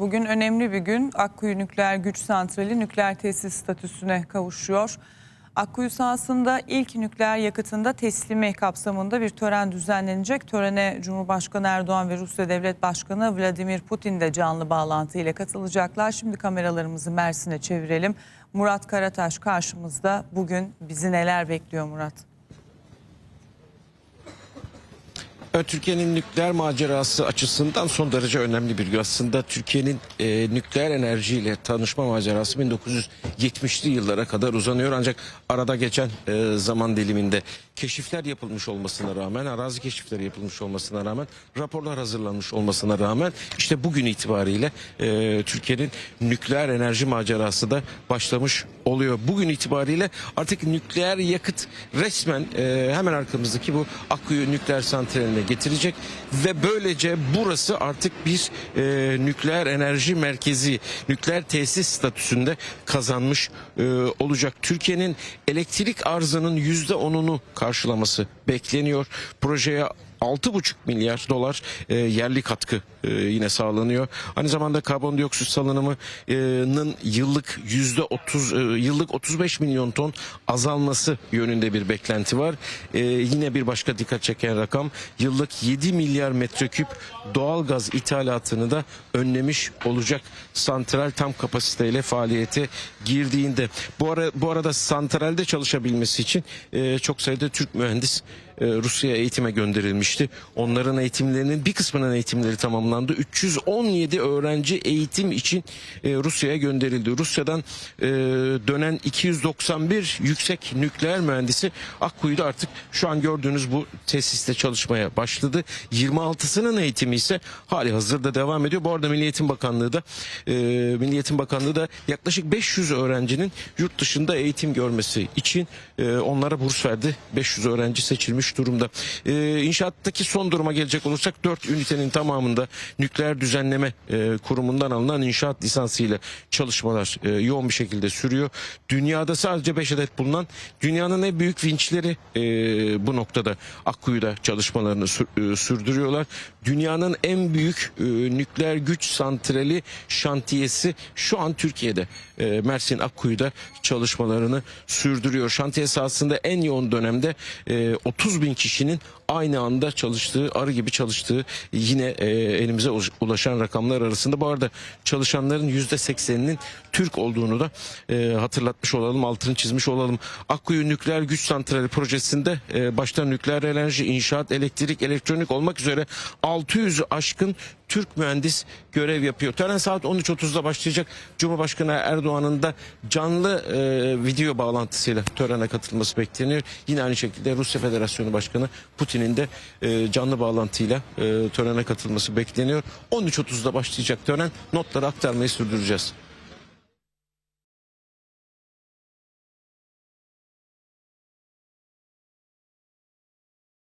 Bugün önemli bir gün. Akkuyu Nükleer Güç Santrali nükleer tesis statüsüne kavuşuyor. Akkuyu sahasında ilk nükleer yakıtında teslimi kapsamında bir tören düzenlenecek. Törene Cumhurbaşkanı Erdoğan ve Rusya Devlet Başkanı Vladimir Putin de canlı bağlantı ile katılacaklar. Şimdi kameralarımızı Mersin'e çevirelim. Murat Karataş karşımızda. Bugün bizi neler bekliyor Murat? Türkiye'nin nükleer macerası açısından son derece önemli bir gün. Aslında Türkiye'nin e, nükleer enerjiyle tanışma macerası 1970'li yıllara kadar uzanıyor. Ancak arada geçen e, zaman diliminde keşifler yapılmış olmasına rağmen, arazi keşifleri yapılmış olmasına rağmen, raporlar hazırlanmış olmasına rağmen işte bugün itibariyle e, Türkiye'nin nükleer enerji macerası da başlamış oluyor. Bugün itibariyle artık nükleer yakıt resmen e, hemen arkamızdaki bu Akkuyu nükleer santraline getirecek ve böylece burası artık bir e, nükleer enerji merkezi, nükleer tesis statüsünde kazanmış e, olacak. Türkiye'nin elektrik arzının yüzde onunu karşılaması bekleniyor. Projeye 6,5 milyar dolar e, yerli katkı e, yine sağlanıyor. Aynı zamanda karbondioksit salınımının yıllık yüzde 30 e, yıllık 35 milyon ton azalması yönünde bir beklenti var. E, yine bir başka dikkat çeken rakam yıllık 7 milyar metreküp doğal gaz ithalatını da önlemiş olacak santral tam kapasiteyle faaliyete girdiğinde. Bu ara bu arada santralde çalışabilmesi için e, çok sayıda Türk mühendis e, Rusya'ya eğitime gönderilmişti. Onların eğitimlerinin bir kısmının eğitimleri tamamlandı. 317 öğrenci eğitim için e, Rusya'ya gönderildi. Rusya'dan e, dönen 291 yüksek nükleer mühendisi Akkuyu'da artık şu an gördüğünüz bu tesiste çalışmaya başladı. 26'sının eğitimi ise hali hazırda devam ediyor. Bu arada Milli Eğitim Bakanlığı da Milli Eğitim Bakanlığı da yaklaşık 500 öğrencinin yurt dışında eğitim görmesi için onlara burs verdi. 500 öğrenci seçilmiş durumda. E, inşaattaki son duruma gelecek olursak 4 ünitenin tamamında nükleer düzenleme e, kurumundan alınan inşaat lisansıyla çalışmalar e, yoğun bir şekilde sürüyor. Dünyada sadece 5 adet bulunan dünyanın en büyük vinçleri e, bu noktada Akkuyu'da çalışmalarını sür- e, sürdürüyorlar. Dünyanın en büyük e, nükleer güç santrali şantiyesi şu an Türkiye'de. E, Mersin Akkuyu'da çalışmalarını sürdürüyor. Şantiye sahasında en yoğun dönemde e, 30 bin kişinin aynı anda çalıştığı, arı gibi çalıştığı yine e, elimize ulaş- ulaşan rakamlar arasında. Bu arada çalışanların %80'inin Türk olduğunu da e, hatırlatmış olalım, altını çizmiş olalım. Akkuyu Nükleer Güç Santrali projesinde e, başta nükleer enerji, inşaat, elektrik, elektronik olmak üzere 600'ü aşkın Türk mühendis görev yapıyor. Tören saat 13.30'da başlayacak. Cumhurbaşkanı Erdoğan'ın da canlı e, video bağlantısıyla törene katılması bekleniyor. Yine aynı şekilde Rusya Federasyonu Başkanı Putin'in de e, canlı bağlantıyla e, törene katılması bekleniyor. 13.30'da başlayacak tören. Notları aktarmayı sürdüreceğiz.